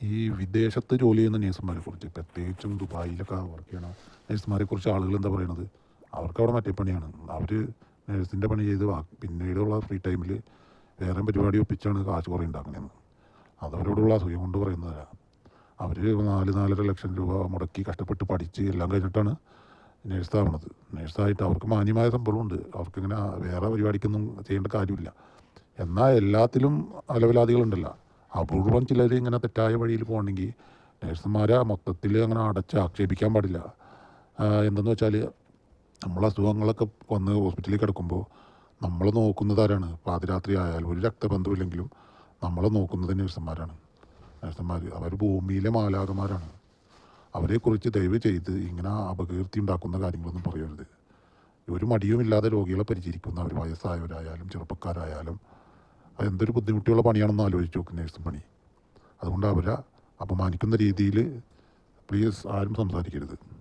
ഈ വിദേശത്ത് ജോലി ചെയ്യുന്ന നേഴ്സുമാരെ കുറിച്ച് പ്രത്യേകിച്ചും ദുബായിലൊക്കെ വർക്ക് ചെയ്യണ നേഴ്സുമാരെ കുറിച്ച് ആളുകൾ എന്താ പറയണത്? അവർക്ക് അവിടെ മറ്റേ പണിയാണ്. അവർ നേഴ്സിന്റെ പണി ചെയ്ത് പിന്നീടുള്ള ഫ്രീ ടൈമിൽ വേറെ പരിപാടി ഒപ്പിച്ചാണ് കാശ് കുറേ ഉണ്ടാക്കണതെന്ന് അതവരോടുള്ള അസൂയം കൊണ്ട് പറയുന്നതല്ല അവർ നാല് നാലര ലക്ഷം രൂപ മുടക്കി കഷ്ടപ്പെട്ട് പഠിച്ച് എല്ലാം കഴിഞ്ഞിട്ടാണ് നേഴ്സാവണത് നേഴ്സായിട്ട് അവർക്ക് മാന്യമായ ശമ്പളമുണ്ട് അവർക്കിങ്ങനെ വേറെ പരിപാടിക്കൊന്നും ചെയ്യേണ്ട കാര്യമില്ല. എന്നാൽ എല്ലാത്തിലും അലവലാദികളുണ്ടല്ലോ. അപൂർവം ചിലർ ഇങ്ങനെ തെറ്റായ വഴിയിൽ പോകണമെങ്കിൽ നേഴ്സുമാരെ മൊത്തത്തിൽ അങ്ങനെ അടച്ച് ആക്ഷേപിക്കാൻ പാടില്ല. എന്തെന്ന് വെച്ചാൽ നമ്മൾ അസുഖങ്ങളൊക്കെ വന്ന് ഹോസ്പിറ്റലിൽ കിടക്കുമ്പോൾ നമ്മൾ നോക്കുന്നത് ആരാണ്? പാതിരാത്രി ആയാലും ഒരു രക്തബന്ധമില്ലെങ്കിലും നമ്മൾ നോക്കുന്നത് നേഴ്സുമാരാണ്. നേഴ്സുമാർ അവർ ഭൂമിയിലെ മാലാകന്മാരാണ് അവരെക്കുറിച്ച് ദയവ് ചെയ്ത് ഇങ്ങനെ അപകീർത്തി ഉണ്ടാക്കുന്ന കാര്യങ്ങളൊന്നും പറയരുത്. ഒരു മടിയുമില്ലാതെ രോഗികളെ പരിചരിക്കുന്ന അവർ വയസ്സായവരായാലും ചെറുപ്പക്കാരായാലും അത് ബുദ്ധിമുട്ടിയുള്ള പണിയാണെന്ന് ആലോചിച്ച് നോക്കും നേഴ്സും പണി. അതുകൊണ്ട് അവരെ അപമാനിക്കുന്ന രീതിയിൽ പ്ലീസ് ആരും സംസാരിക്കരുത്.